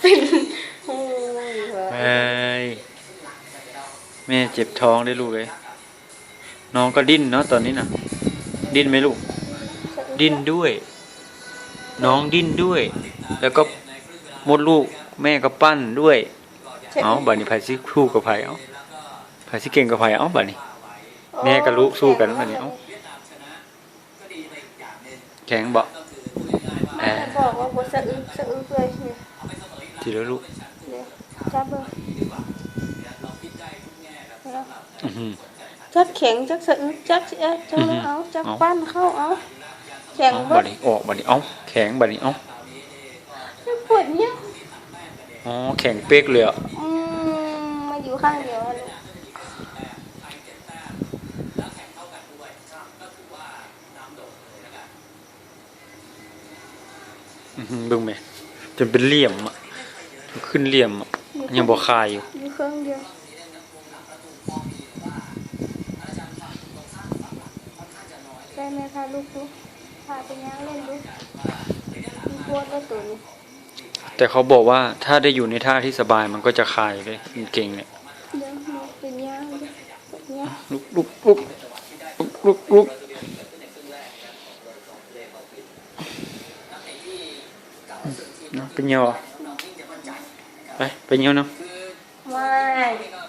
เป็นโอ้ยว่ะเอ้ยแม่เจ็บท้องได้ลูกเลยน้องก็ดิ้นเนาะตอนนี้น่ะดิ้นไหมลูก ดิ้นด้วย น้องดิ้นด้วย แล้วก็มดลูกแม่ก็ปั้นด้วยเอาบัดนี้ไผสิคู่กับไผเอาไผสิเก่งกับไผเอาบัดนี้ แม่กับลูกสู้กันบัดนี้เอ้าแข็งบ่แม่ บอกว่าบ่สะอึกสะอึกเลยเนี่ยทีละลูกเนี่ยจับเบิ่งอื้อหือจักแข็งจักสะอึกจักเอ๊ะจักอือฮึเอาจักเอาปั้นเข้าเอาแข็งเอาบ่บัดนี้ออกบัดนี้เอาแข็งบัดนี้เอาปวดเนี่ยอ๋อแข็งเป๊กเลยอะอืมมาอยู่ข้างเดียวอะลูก อื้อหือเบิ่งแม่จนเป็นเหลี่ยมอะขึ้นเหลี่ยมอะยังบ่คายอยู่อยู่เครื่องเดียวได้ไหมคะลูกดูพาไปย่างเล่นดูมีปวดแล้วตัวนี้แต่เขาบอกว่าถ้าได้อยู่ในท่าที่สบายมันก็จะคลายเลยมันเก่งเนี่ยเดี๋ยวหนูไปย่างดูย่างลุกลุกลุกลุกลุกลุก nó bao nhiêu à đấy bao nhiêu năm wow.